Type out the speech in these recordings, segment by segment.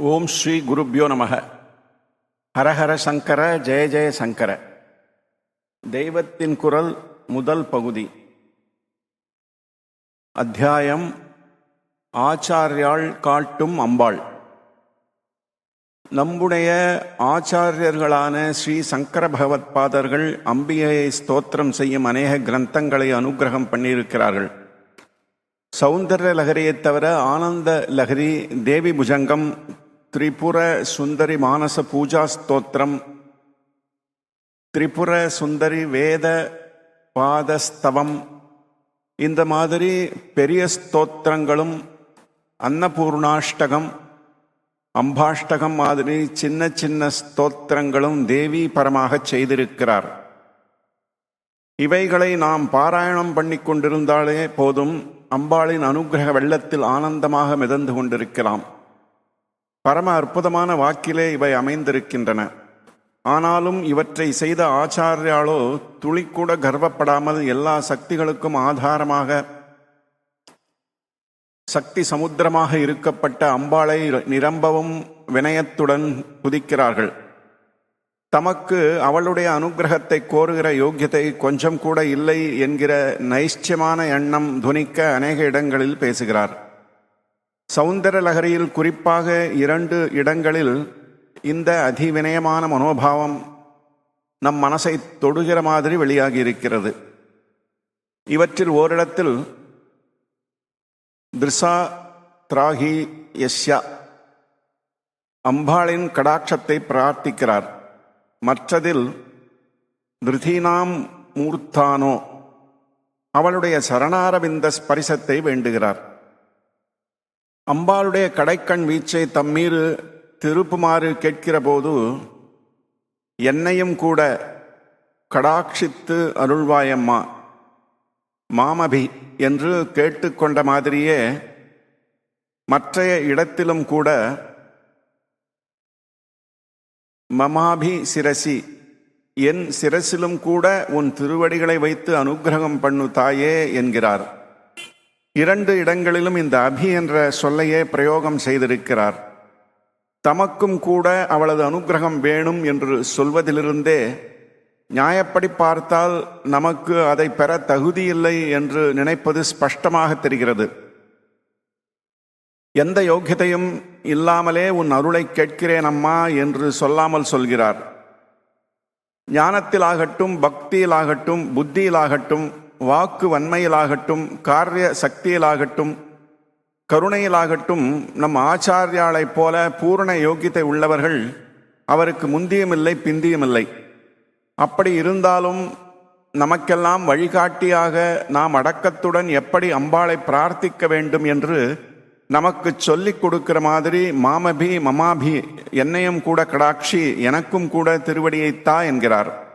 ஓம் ஸ்ரீ குருப்யோ நமக. ஹரஹர சங்கர ஜெய ஜெய சங்கர. தெய்வத்தின் குரல் முதல் பகுதி. அத்தியாயம் ஆச்சாரியாள் காட்டும் அம்பாள். நம்முடைய ஆச்சாரியர்களான ஸ்ரீ சங்கர பகவத் பாதர்கள் அம்பிகையை ஸ்தோத்திரம் செய்யும் அநேக கிரந்தங்களை அனுக்கிரகம் பண்ணியிருக்கிறார்கள். சௌந்தர லகரியைத் தவிர ஆனந்த லகரி தேவி புஜங்கம் திரிபுர சுந்தரி மானச பூஜா ஸ்தோத்திரம். திரிபுர சுந்தரி வேத பாதஸ்தவம். இந்த மாதிரி பெரிய ஸ்தோத்திரங்களும் அன்னபூர்ணாஷ்டகம் அம்பாஷ்டகம் மாதிரி சின்ன சின்ன ஸ்தோத்திரங்களும் தேவி பரமாகச் செய்திருக்கிறார். இவைகளை நாம் பாராயணம் பண்ணி கொண்டிருந்தாலே போதும் அம்பாளின் அனுக்கிரக வெள்ளத்தில் ஆனந்தமாக மிதந்து கொண்டிருக்கலாம். பரம அற்புதமான வாக்கிலே இவை அமைந்திருக்கின்றன. ஆனாலும் இவற்றை செய்த ஆச்சாரியாலோ துளிக்கூட கர்வப்படாமல் எல்லா சக்திகளுக்கும் ஆதாரமாக சக்தி சமுத்திரமாக இருக்கப்பட்ட அம்பாளை நிரம்பவும் வினயத்துடன் குதிக்கிறார்கள். தமக்கு அவளுடைய அனுகிரகத்தை கோருகிற யோக்கியத்தை கொஞ்சம் கூட இல்லை என்கிற நைஷ்டியமான எண்ணம் துணிக்க அநேக இடங்களில் பேசுகிறார். சௌந்தர லகரியில் குறிப்பாக இரண்டு இடங்களில் இந்த அதிவினயமான மனோபாவம் நம் மனசை தொடுகிற மாதிரி வெளியாகி இருக்கிறது இவற்றில் ஓரிடத்தில் திருசா திராகி யஸ்யா அம்பாளின் கடாட்சத்தை பிரார்த்திக்கிறார். மற்றதில் திருதீனாம் மூர்த்தானோ அவளுடைய சரணாரவிந்த ஸ்பரிசத்தை வேண்டுகிறார். அம்பாளுடைய கடைக்கண் வீச்சை தம்மீது திருப்புமாறு கேட்கிற போது என்னையும் கூட கடாட்சித்து அருள்வாயம்மா மாமபி என்று கேட்டுக்கொண்ட மாதிரியே மற்றைய இடத்திலும் கூட மமாபி சிரசி என் சிரசிலும் கூட உன் திருவடிகளை வைத்து அனுக்கிரகம் பண்ணு தாயே என்கிறார். இரண்டு இடங்களிலும் இந்த அபி என்ற சொல்லையே பிரயோகம் செய்திருக்கிறார். தமக்கும் கூட அவளது அனுக்கிரகம் வேணும் என்று சொல்வதிலிருந்தே நியாயப்படி பார்த்தால் நமக்கு அதை பெற தகுதியில்லை என்று நினைப்பது ஸ்பஷ்டமாக தெரிகிறது. எந்த யோக்கியத்தையும் இல்லாமலே உன் அருளை கேட்கிறேன் அம்மா என்று சொல்லாமல் சொல்கிறார். ஞானத்திலாகட்டும் பக்தியிலாகட்டும் புத்தியிலாகட்டும் வாக்கு வன்மையிலாகட்டும் காரிய சக்தியிலாகட்டும் கருணையிலாகட்டும் நம் ஆச்சாரியாளைப் போல பூரண யோக்கியத்தை உள்ளவர்கள் அவருக்கு முந்தியுமில்லை பிந்தியுமில்லை. அப்படி இருந்தாலும் நமக்கெல்லாம் வழிகாட்டியாக நாம் அடக்கத்துடன் எப்படி அம்பாளை பிரார்த்திக்க வேண்டும் என்று நமக்கு சொல்லிக் கொடுக்கிற மாதிரி மாமபி மமாபி என்னையும் கூட கடாட்சி எனக்கும் கூட திருவடியைத்தா என்கிறார்.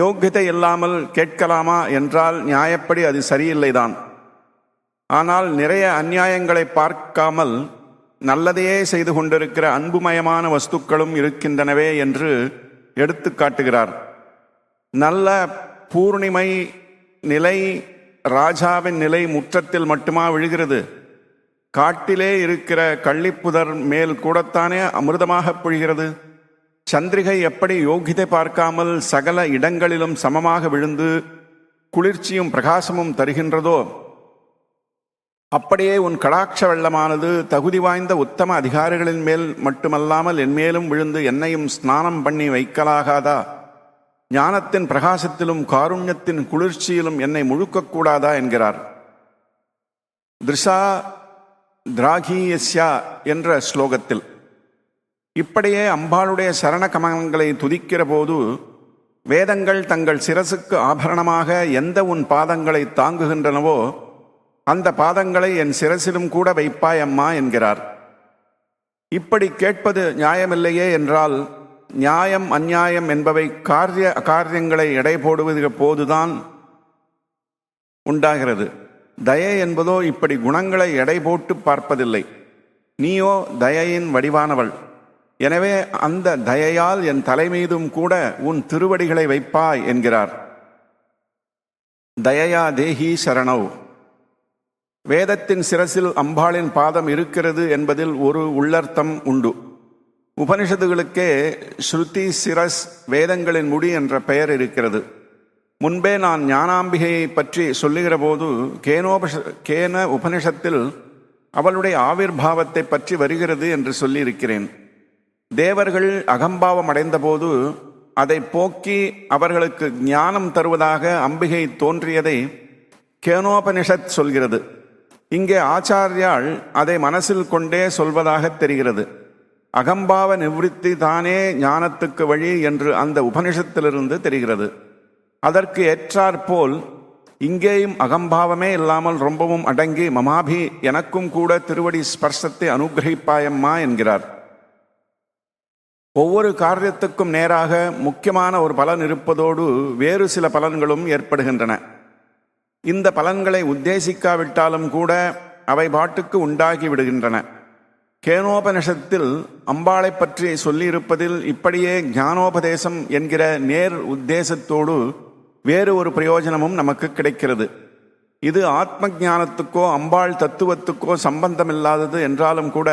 யோக்கியதை இல்லாமல் கேட்கலாமா என்றால் நியாயப்படி அது சரியில்லைதான். ஆனால் நிறைய அந்நியாயங்களை பார்க்காமல் நல்லதையே செய்து கொண்டிருக்கிற அன்புமயமான வஸ்துக்களும் இருக்கின்றனவே என்று எடுத்து காட்டுகிறார். நல்ல பூர்ணிமை நிலை ராஜாவின் நிலை முற்றத்தில் மட்டுமா விழுகிறது? காட்டிலே இருக்கிற கள்ளிப்புதர் மேல் கூடத்தானே அமிர்தமாக பொழிகிறது? சந்திரிகை எப்படி யோகிதை பார்க்காமல் சகல இடங்களிலும் சமமாக விழுந்து குளிர்ச்சியும் பிரகாசமும் தருகின்றதோ அப்படியே உன் கடாட்ச வெள்ளமானது தகுதி வாய்ந்த உத்தம அதிகாரிகளின் மேல் மட்டுமல்லாமல் என்மேலும் விழுந்து என்னையும் ஸ்நானம் பண்ணி வைக்கலாகாதா? ஞானத்தின் பிரகாசத்திலும் காருண்யத்தின் குளிர்ச்சியிலும் என்னை முழுக்கக்கூடாதா என்கிறார். திருஷா திராகீயஸ்யா என்ற ஸ்லோகத்தில். இப்படியே அம்பாளுடைய சரண கமலங்களை துதிக்கிற போது வேதங்கள் தங்கள் சிரசுக்கு ஆபரணமாக எந்த உன் பாதங்களை தாங்குகின்றனவோ அந்த பாதங்களை என் சிரசிலும் கூட வைப்பாய் அம்மா என்கிறார். இப்படி கேட்பது நியாயமில்லையே என்றால் நியாயம் அந்நியாயம் என்பவை காரிய அகாரியங்களை எடை போடுவது போதுதான் உண்டாகிறது. தயை என்பதோ இப்படி குணங்களை எடை போட்டு பார்ப்பதில்லை. நீயோ தயையின் வடிவானவள். எனவே அந்த தயையால் என் தலைமீதும் கூட உன் திருவடிகளை வைப்பாய் என்கிறார். தயையா தேஹி சரணவ் வேதத்தின் சிரசில் அம்பாளின் பாதம் இருக்கிறது என்பதில் ஒரு உள்ளர்த்தம் உண்டு. உபனிஷத்துகளுக்கே ஸ்ருதி சிரஸ் வேதங்களின் முடி என்ற பெயர் இருக்கிறது. முன்பே நான் ஞானாம்பிகையை பற்றி சொல்லுகிற போது கேனோபஷ கேன உபனிஷத்தில் அவளுடைய ஆவிர்வாவத்தை பற்றி வருகிறது என்று சொல்லியிருக்கிறேன். தேவர்கள் அகம்பாவம் அடைந்தபோது அதை போக்கி அவர்களுக்கு ஞானம் தருவதாக அம்பிகை தோன்றியதை கேனோபனிஷத் சொல்கிறது. இங்கே ஆச்சாரியால் அதை மனசில் கொண்டே சொல்வதாக தெரிகிறது. அகம்பாவ நிவிருத்தி தானே ஞானத்துக்கு வழி என்று அந்த உபனிஷத்திலிருந்து தெரிகிறது. அதற்கு ஏற்றாற்போல் இங்கேயும் அகம்பாவமே இல்லாமல் ரொம்பவும் அடங்கி மமாபி எனக்கும் கூட திருவடி ஸ்பர்சத்தை அனுகிரகிப்பாயம்மா என்கிறார். ஒவ்வொரு காரியத்துக்கும் நேராக முக்கியமான ஒரு பலன் இருப்பதோடு வேறு சில பலன்களும் ஏற்படுகின்றன. இந்த பலன்களை உத்தேசிக்காவிட்டாலும் கூட அவை பாட்டுக்கு உண்டாகி விடுகின்றன. கேனோபனிஷத்தில் அம்பாளை பற்றி சொல்லியிருப்பதில் இப்படியே ஞானோபதேசம் என்கிற நேர் உத்தேசத்தோடு வேறு ஒரு பிரயோஜனமும் நமக்கு கிடைக்கிறது. இது ஆத்ம ஞானத்துக்கோ அம்பாள் தத்துவத்துக்கோ சம்பந்தமில்லாதது என்றாலும் கூட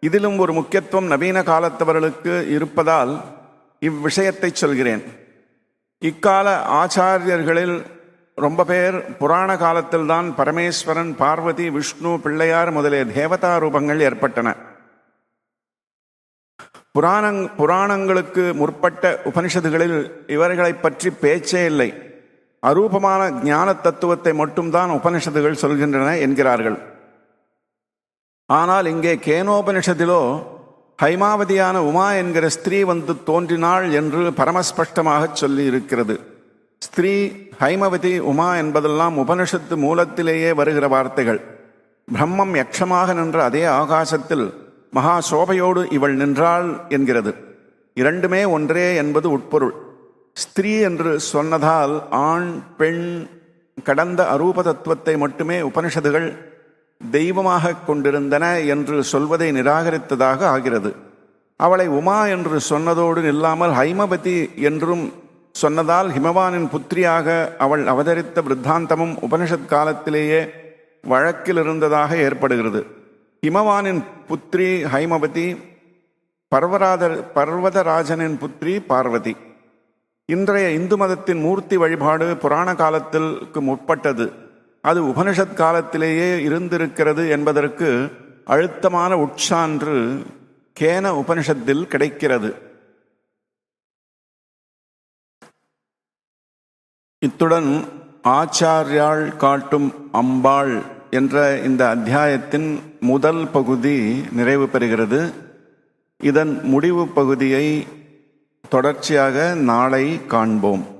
இதிலும் ஒரு முக்கியத்துவம் நவீன காலத்தவர்களுக்கு இருப்பதால் இவ்விஷயத்தை சொல்கிறேன். இக்கால ஆச்சாரியர்களில் ரொம்ப பேர் புராண காலத்தில்தான் பரமேஸ்வரன் பார்வதி விஷ்ணு பிள்ளையார் முதலிய தேவதா ரூபங்கள் ஏற்பட்டன. புராணங் புராணங்களுக்கு முற்பட்ட உபனிஷத்துகளில் இவர்களை பற்றி பேச்சே இல்லை. அரூபமான ஞான தத்துவத்தை மட்டும்தான் உபனிஷத்துகள் சொல்கின்றன என்கிறார்கள். ஆனால் இங்கே கேனோபனிஷத்திலோ ஹைமாவதியான உமா என்கிற ஸ்திரீ வந்து தோன்றினாள் என்று பரமஸ்பஷ்டமாக சொல்லி இருக்கிறது ஸ்திரீ ஹைமவதி உமா என்பதெல்லாம் உபனிஷத்து மூலத்திலேயே வருகிற வார்த்தைகள். பிரம்மம் யக்ஷமாக நின்ற அதே ஆகாசத்தில் மகா சோபையோடு இவள் நின்றாள் என்கிறது. இரண்டுமே ஒன்றே என்பது உட்பொருள். ஸ்திரீ என்று சொன்னதால் ஆண் பெண் கடந்த அரூப தத்துவத்தை மட்டுமே உபனிஷதுகள் தெய்வமாக கொண்டிருந்தன என்று சொல்வதை நிராகரித்ததாக ஆகிறது. அவளை உமா என்று சொன்னதோடு நில்லாமல் ஹைமபதி என்றும் சொன்னதால் ஹிமவானின் புத்திரியாக அவள் அவதரித்த விருத்தாந்தமும் உபனிஷத் காலத்திலேயே வழக்கில் இருந்ததாக ஏற்படுகிறது. ஹிமவானின் புத்திரி ஹைமவதி பர்வராதர் பர்வதராஜனின் புத்திரி பார்வதி. இன்றைய இந்து மதத்தின் மூர்த்தி வழிபாடு புராண காலத்திற்கு முற்பட்டது. அது உபனிஷத் காலத்திலேயே இருந்திருக்கிறது என்பதற்கு அழுத்தமான உட்சான்று கேன உபனிஷத்தில் கிடைக்கிறது. இத்துடன் ஆச்சாரியாள் காட்டும் அம்பாள் என்ற இந்த அத்தியாயத்தின் முதல் பகுதி நிறைவு பெறுகிறது. இதன் முடிவு பகுதியை தொடர்ச்சியாக நாளை காண்போம்.